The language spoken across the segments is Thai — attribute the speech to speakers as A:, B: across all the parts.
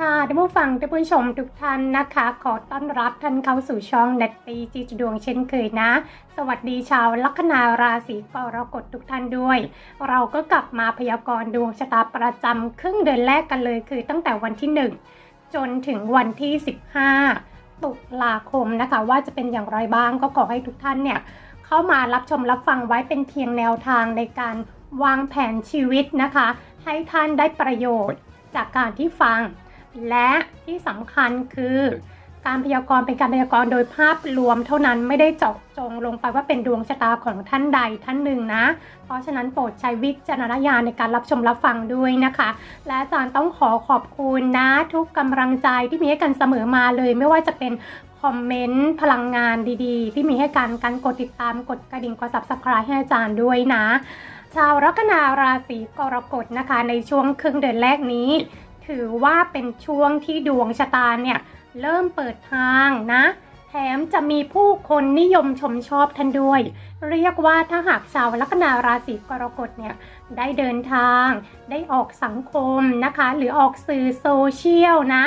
A: ค่ะท่านผู้ฟังท่านผู้ชมทุกท่านนะคะ ขอต้อนรับท่านเข้าสู่ช่องเน็ตตีจีจดวงเช่นเคยนะ สวัสดีชาวลัคนาราศีกรกฎทุกท่านด้วย เราก็กลับมาพยากรณ์ดวงชะตาประจำครึ่งเดือนแรกกันเลยคือตั้งแต่วันที่ 1 จนถึงวันที่ 15 ตุลาคมนะคะ ว่าจะเป็นอย่างไรบ้างก็ขอให้ทุกท่านเนี่ยเข้ามารับชมรับฟังไว้เป็นเพียงแนวทางในการวางแผนชีวิตนะคะ ให้ท่านได้ประโยชน์จากการที่ฟัง และที่สำคัญคือการพยากรณ์เป็นการพยากรณ์โดยภาพรวมเท่านั้นไม่ได้เจาะจงลงไปว่าเป็นดวงชะตาของท่านใดท่านหนึ่งนะ เพราะฉะนั้นโปรดใช้วิจารณญาณในการรับชมรับฟังด้วยนะคะ และอาจารย์ต้องขอขอบคุณนะ ทุกกำลังใจที่มีให้กันเสมอมาเลย ไม่ว่าจะเป็นคอมเมนต์พลังงานดีๆ ที่มีให้กันการกดติดตามกดกระดิ่งกด subscribe ให้อาจารย์ด้วยนะ ชาวลัคนาราศีกรกฎนะคะ ในช่วงครึ่งเดือนแรกนี้ ถือว่าเป็นช่วงที่ดวงชะตาเนี่ย เริ่มเปิดทางนะ แถมจะมีผู้คนนิยมชมชอบท่านด้วย เรียกว่าถ้าหากชาวลัคนาราศีกรกฎเนี่ย ได้เดินทาง ได้ออกสังคมนะคะ หรือออกสื่อโซเชียลนะ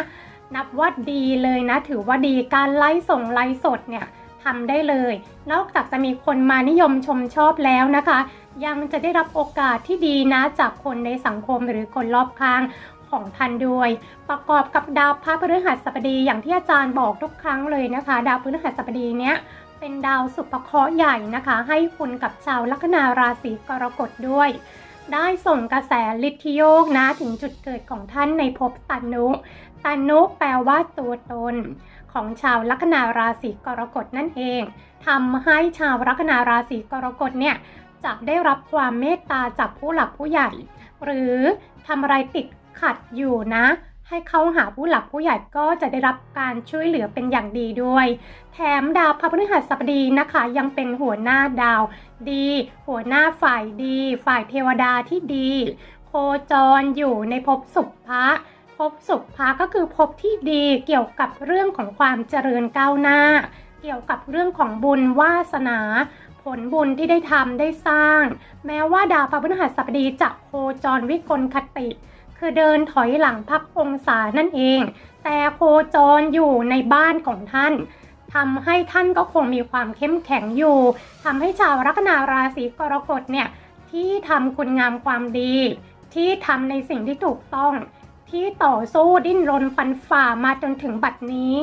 A: นับว่าดีเลยนะ ถือว่าดีการไลฟ์ส่งไลฟ์สดเนี่ยทำได้เลย นอกจากจะมีคนมานิยมชมชอบแล้วนะคะ ยังจะได้รับโอกาสที่ดีนะจากคนในสังคมหรือคนรอบข้าง ของท่านด้วย ประกอบกับดาวพระพฤหัสบดีอย่างที่อาจารย์บอกทุกครั้งเลยนะคะ ดาวพฤหัสบดีเนี้ยเป็นดาวสุภเคราะห์ใหญ่นะคะ ให้คุณกับชาวลัคนาราศีกรกฎด้วย ได้ส่งกระแสลิทธิโยกนะถึงจุดเกิดของท่านในภพตันนุตันนุแปลว่าตัวตน ของชาวลัคนาราศีกรกฎนั่นเองทำให้ชาวลัคนาราศีกรกฎเนี่ยจะได้รับความเมตตาจากผู้หลักผู้ใหญ่ หรือทำอะไรติด ขัดอยู่นะ ให้เขาหาผู้หลักผู้ใหญ่ก็จะได้รับการช่วยเหลือเป็นอย่างดีด้วย แถมดาวพระพฤหัสบดีนะคะ ยังเป็นหัวหน้าดาว ดี หัวหน้าฝ่ายดี ฝ่ายเทวดาที่ดี โคจรอยู่ในภพสุภะภพสุภะก็คือภพที่ดีเกี่ยวกับเรื่องของความเจริญก้าวหน้า เกี่ยวกับเรื่องของบุญวาสนา ผลบุญที่ได้ทำได้สร้าง แม้ว่าดาวพระพฤหัสบดีจะโคจรวิกลคติ คือเดินถอยหลังพักองศานั่นเอง แต่โคจรอยู่ในบ้านของท่านทำให้ท่านก็คงมีความเข้มแข็งอยู่ทำให้ชาวลัคนาราศีกรกฎเนี่ยที่ทำคุณงามความดี ที่ทำในสิ่งที่ถูกต้อง ที่ต่อสู้ดิ้นรนฟันฝ่ามาจนถึงบัดนี้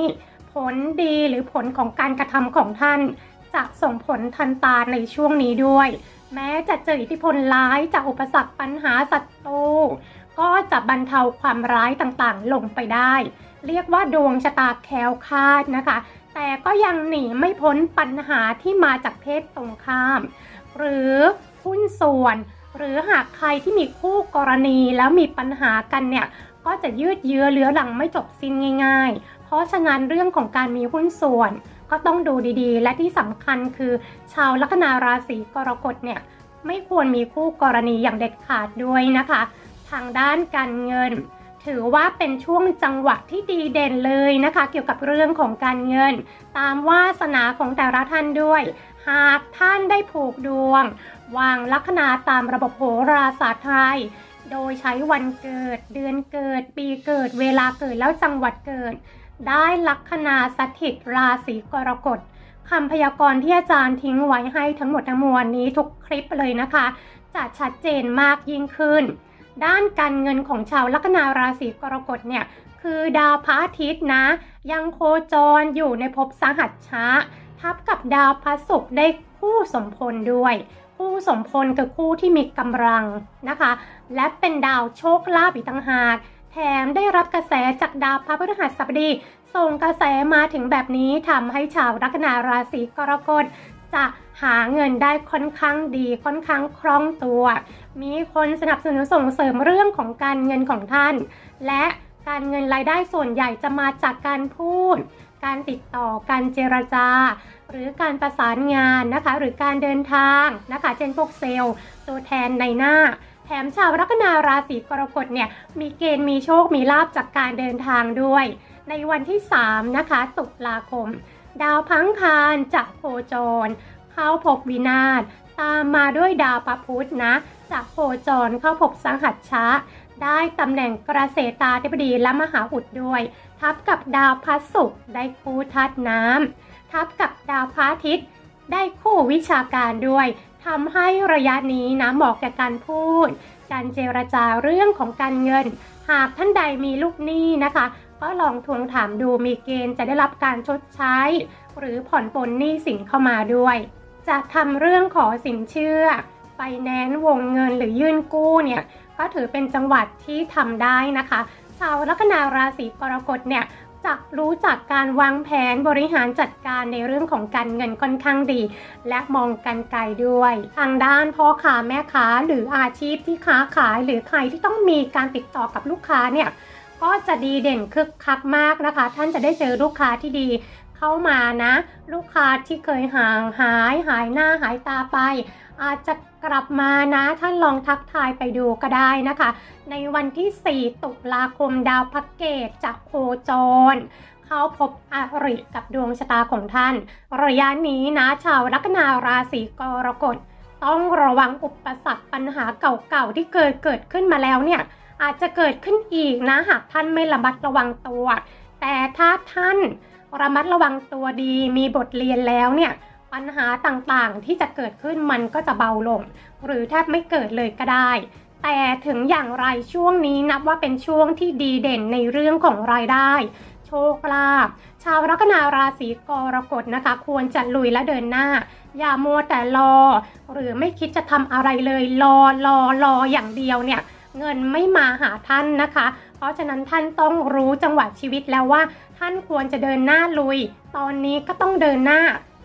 A: ผลดีหรือผลของการกระทำของท่าน จะส่งผลทันตาในช่วงนี้ด้วย แม้จะเจออิทธิพลร้ายจากอุปสรรคปัญหาศัตรู ก็จะบรรเทาความร้ายต่างๆ ลงไปได้ เรียกว่าดวงชะตาแคล้วคลาดนะคะ แต่ก็ยังหนีไม่พ้นปัญหาที่มาจากเพศตรงข้าม หรือหุ้นส่วน หรือหากใครที่มีคู่กรณีแล้วมีปัญหากันเนี่ยก็จะยืดเยื้อเลื้อหลังไม่จบสิ้นง่าย ๆ เพราะฉะนั้นเรื่องของการมีหุ้นส่วน ก็ต้องดูดีๆ และที่สำคัญคือ ชาวลัคนาราศีกรกฎเนี่ยไม่ควรมีคู่กรณีอย่างเด็ดขาดด้วยนะคะ ทางด้านการเงิน ถือว่าเป็นช่วงจังหวะที่ดีเด่นเลยนะคะ เกี่ยวกับเรื่องของการเงิน ตามวาสนาของแต่ละท่านด้วย หากท่านได้ผูกดวง วางลัคนาตามระบบโหราศาสตร์ไทยโดยใช้วันเกิดเดือนเกิด ปีเกิด เวลาเกิดแล้วจังหวัดเกิด ได้ลัคนาสถิตราศีกรกฎคำพยากรณ์ที่อาจารย์ทิ้งไว้ให้ทั้งหมดทั้งมวลนี้ทุกคลิปเลยนะคะ จะชัดเจนมากยิ่งขึ้น ด้านการเงินของชาวลัคนาราศีกรกฎเนี่ยคือดาวพระอาทิตย์นะ ยังโคจรอยู่ในภพสหัชชะทับกับดาวพระศุกร์ได้คู่สมพลด้วย คู่สมพลคือคู่ที่มีกำลังนะคะ และเป็นดาวโชคลาภอีกต่างหากแถมได้รับกระแสจากดาวพระพฤหัสบดี ส่งกระแสมาถึงแบบนี้ทำให้ชาวลัคนาราศีกรกฎจะ หาเงินได้ค่อนข้างดีค่อนข้างคล่องตัว มีคนสนับสนุนส่งเสริมเรื่องของการเงินของท่าน และการเงินรายได้ส่วนใหญ่จะมาจากการพูด การติดต่อการเจรจา หรือการประสานงานนะคะ หรือการเดินทางนะคะเช่นพวกเซลล์ ตัวแทนในหน้าแถมชาวลัคนาราศีกรกฎเนี่ยมีเกณฑ์มีโชคมีลาบจากการเดินทางด้วย ในวันที่ 3 นะคะ ตุลาคม ดาวพังคารจะโคจร เข้าภพวินาศ ตามมาด้วยดาวประพุธนะจากโคจรเข้าภพสังหัชชะ ได้ตำแหน่งกระเกษตาธิบดีและมหาอุดด้วย ทับกับดาวพระศุกร์ได้คู่ธาตุน้ำ ทับกับดาวพระอาทิตย์ ได้คู่วิชาการด้วยทำให้ระยะนี้นะเหมาะแก่การพูด การเจรจาเรื่องของการเงิน หากท่านใดมีลูกหนี้นะคะ ก็ลองทวงถามดูมีเกณฑ์จะได้รับการชดใช้ หรือผ่อนปลนหนี้สินเข้ามาด้วย จะทำเรื่องขอสินเชื่อไฟแนนซ์วงเงินหรือยื่นกู้เนี่ยก็ถือเป็นจังหวัดที่ทำได้นะคะชาวลัคนาราศีกรกฎเนี่ยจะรู้จักการวางแผนบริหารจัดการในเรื่องของการเงินค่อนข้างดี และมองกันไกลด้วย ทางด้านพ่อค้าแม่ค้าหรืออาชีพที่ค้าขายหรือใครที่ต้องมีการติดต่อกับลูกค้าเนี่ยก็จะดีเด่นคึกคักมากนะคะ ท่านจะได้เจอลูกค้าที่ดี เข้ามานะ ลูกค้าที่เคยห่างหายหายหน้าหายตาไป อาจจะกลับมานะท่านลองทักทายไปดูก็ได้นะคะ ในวันที่ 4 ตุลาคมดาวพักเกตจะโคจรเข้าพบอริกับดวงชะตาของท่าน ระยะนี้นะชาวลัคนาราศีกรกฎต้องระวังอุปสรรคปัญหาเก่าๆที่เคยเกิดขึ้นมาแล้วเนี่ยอาจจะเกิดขึ้นอีกนะหากท่านไม่ระมัดระวังตัว แต่ถ้าท่าน ระมัดระวังตัวดีมีบทเรียนแล้วเนี่ยปัญหาต่างๆที่จะเกิดขึ้นมันก็จะเบาลง หรือแทบไม่เกิดเลยก็ได้ แต่ถึงอย่างไรช่วงนี้นับว่าเป็นช่วงที่ดีเด่นในเรื่องของรายได้ โชคลาภชาวลัคนาราศีกรกฎนะคะ ควรจะลุยและเดินหน้า อย่ามัวแต่รอ หรือไม่คิดจะทำอะไรเลยรอรอรออย่างเดียวเนี่ยเงินไม่มาหาท่านนะคะ เพราะฉะนั้นท่านต้องรู้จังหวะชีวิตแล้วว่า ท่านควรจะเดินหน้าลุย ตอนนี้ก็ต้องเดินหน้า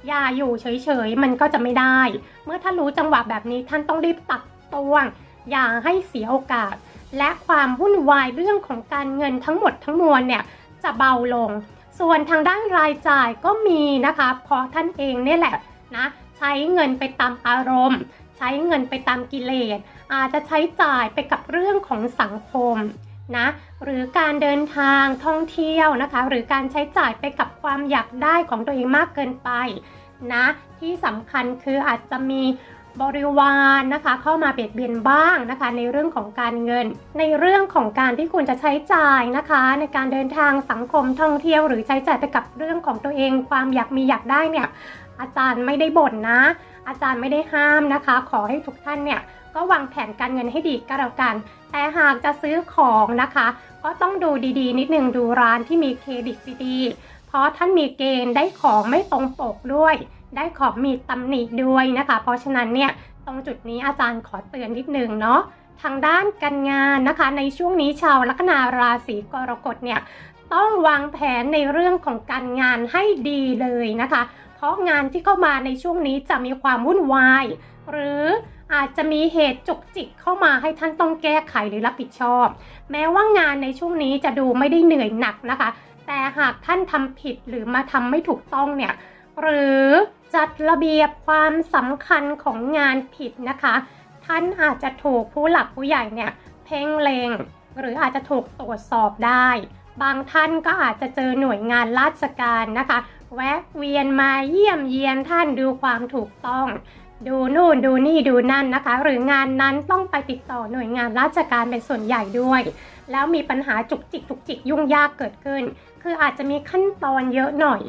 A: อย่าอยู่เฉยๆ มันก็จะไม่ได้ เมื่อท่านรู้จังหวะแบบนี้ท่านต้องรีบตักตวง อย่าให้เสียโอกาส และความวุ่นวายเรื่องของการเงินทั้งหมดทั้งมวลเนี่ยจะเบาลง ส่วนทางด้านรายจ่ายก็มีนะคะเพราะท่านเองเนี่ยแหละนะใช้เงินไปตามอารมณ์ ใช้เงินไปตามกิเลสอาจจะใช้จ่ายไปกับเรื่องของสังคม นะหรือการเดินทางท่องเที่ยวนะคะ หรือการใช้จ่ายไปกับความอยากได้ของตัวเองมากเกินไปนะที่สำคัญคืออาจจะมีบริวารนะคะ เข้ามาเบียดเบียนบ้างนะคะ ในเรื่องของการเงิน ในเรื่องของการที่คุณจะใช้จ่ายนะคะ ในการเดินทางสังคมท่องเที่ยวหรือใช้จ่ายไปกับเรื่องของตัวเอง ความอยากมีอยากได้เนี่ยอาจารย์ไม่ได้บ่นนะ อาจารย์ไม่ได้ห้ามนะคะ ขอให้ทุกท่านเนี่ย ก็วางแผนการเงินให้ดีก็แล้วกัน แต่หากจะซื้อของนะคะ ก็ต้องดูดีๆ นิดนึงดูร้านที่มีเครดิตดีๆ เพราะท่านมีเกณฑ์ได้ของไม่ตรงปกด้วย ได้ของมีตำหนิด้วยนะคะ เพราะฉะนั้นเนี่ยตรงจุดนี้อาจารย์ขอเตือนนิดนึงเนาะทางด้านการงานนะคะ ในช่วงนี้ชาวลัคนาราศีกรกฎเนี่ยต้องวางแผนในเรื่องของการงานให้ดีเลยนะคะ เพราะงานที่เข้ามาในช่วงนี้จะมีความวุ่นวาย หรือ อาจจะมีเหตุจุกจิกเข้ามาให้ท่านต้องแก้ไขหรือรับผิดชอบ แม้ว่างานในช่วงนี้จะดูไม่ได้เหนื่อยหนักนะคะ แต่หากท่านทำผิดหรือมาทำไม่ถูกต้องเนี่ยหรือจัดระเบียบความสำคัญของงานผิดนะคะ ท่านอาจจะถูกผู้หลักผู้ใหญ่เนี่ยเพ่งเลงหรืออาจจะถูกตรวจสอบได้ บางท่านก็อาจจะเจอหน่วยงานราชการนะคะ แวะเวียนมาเยี่ยมเยียนท่านดูความถูกต้อง ดูนู่นดูนี่ดูนั่นนะคะ หรืองานนั้นต้องไปติดต่อหน่วยงานราชการเป็นส่วนใหญ่ด้วย แล้วมีปัญหาจุกจิกจุกจิกยุ่งยากเกิดขึ้น คืออาจจะมีขั้นตอนเยอะหน่อย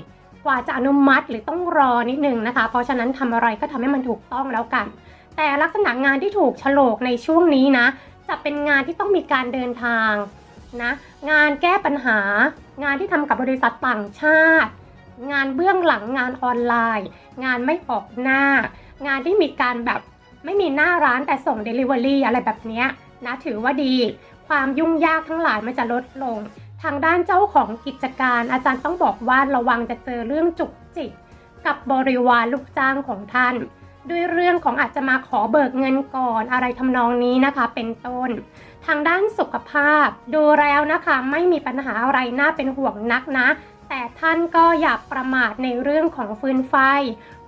A: กว่าจะอนุมัติหรือต้องรอนิดนึงนะคะ เพราะฉะนั้นทำอะไรก็ทำให้มันถูกต้องแล้วกัน แต่ลักษณะงานที่ถูกโฉลกในช่วงนี้นะ จะเป็นงานที่ต้องมีการเดินทางนะงานแก้ปัญหา งานที่ทำกับบริษัทต่างชาติ งานเบื้องหลังงานออนไลน์ งานไม่ออกหน้า งานที่มีการแบบไม่มีหน้าร้านแต่ส่ง Delivery อะไรแบบนี้นะถือว่าดี ความยุ่งยากทั้งหลายมันจะลดลง ทางด้านเจ้าของกิจการ อาจารย์ต้องบอกว่าระวังจะเจอเรื่องจุกจิกกับบริวารลูกจ้างของท่าน ด้วยเรื่องของอาจจะมาขอเบิกเงินก่อนอะไรทำนองนี้นะคะ เป็นต้น ทางด้านสุขภาพ ดูแล้วนะคะ ไม่มีปัญหาอะไรน่าเป็นห่วงนักนะ แต่ท่านก็อย่าประมาทในเรื่องของฟืนไฟ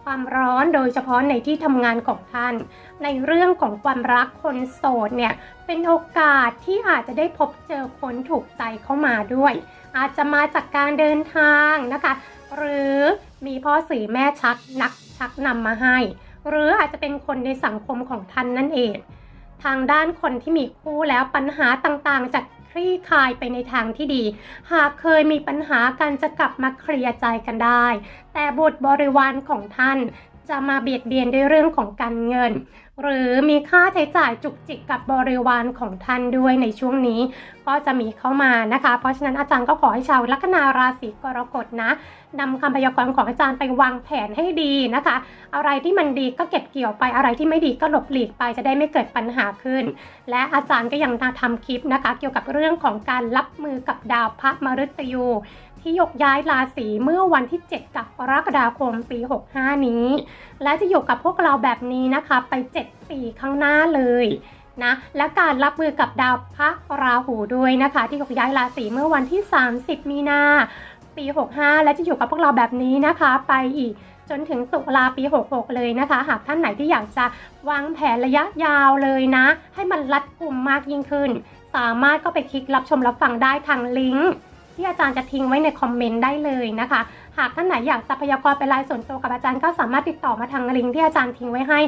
A: ความร้อนโดยเฉพาะในที่ทำงานของท่าน ในเรื่องของความรักคนโสดเนี่ย เป็นโอกาสที่อาจจะได้พบเจอคนถูกใจเข้ามาด้วย อาจจะมาจากการเดินทางนะคะ หรือมีพ่อสื่อแม่ชักนักชักนำมาให้ หรืออาจจะเป็นคนในสังคมของท่านนั่นเอง ทางด้านคนที่มีคู่แล้วปัญหาต่างๆจะค ลี่คลายไปในทางที่ดี หากเคยมีปัญหากันจะกลับมาเคลียร์ใจกันได้ แต่บุตรบริวารของท่านจะมาเบียดเบียนด้วยเรื่องของการเงิน หรือมีค่าใช้จ่ายจุกจิกกับบริวารของท่านด้วยในช่วงนี้ ก็จะมีเข้ามานะคะ เพราะฉะนั้นอาจารย์ก็ขอให้ชาวลัคนาราศีกรกฎนะนำคำพยากรณ์ของอาจารย์ไปวางแผนให้ดีนะคะ อะไรที่มันดีก็เก็บเกี่ยวไปอะไรที่ไม่ดีก็หลบหลีกไปจะได้ไม่เกิดปัญหาขึ้น และอาจารย์ก็ยังมาทำคลิปนะคะ เกี่ยวกับเรื่องของการรับมือกับดาวพระมฤตยู ที่ยกย้ายราศีเมื่อวันที่ 7 กับกรกฎาคมปี 65 นี้ และจะอยู่กับพวกเราแบบนี้นะคะไป 7 ปีข้างหน้าเลยนะและการรับมือกับดาวพระราหูด้วยนะคะ ที่ยกย้ายราศีเมื่อวันที่ 30 มีนาปี 65 และจะอยู่กับพวกเราแบบนี้นะคะ ไปอีกจนถึงตุลาปี 66 เลยนะคะ หากท่านไหนที่อยากจะวางแผนระยะยาวเลยนะ ให้มันรัดกุมมากยิ่งขึ้น สามารถก็ไปคลิกรับชมรับฟังได้ทางลิงก์ ที่อาจารย์จะทิ้งไว้ในคอมเมนต์ได้เลยนะคะ หากท่านไหนอยากจะพยากรณ์เป็นรายส่วนตัวกับอาจารย์ก็สามารถติดต่อมาทางลิงก์ที่อาจารย์ทิ้งไว้ให้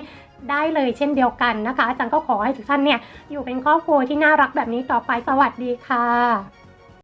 A: ได้เลยเช่นเดียวกันนะคะ อาจารย์ก็ขอให้ทุกท่านเนี่ยอยู่เป็นครอบครัวที่น่ารักแบบนี้ต่อไปสวัสดีค่ะ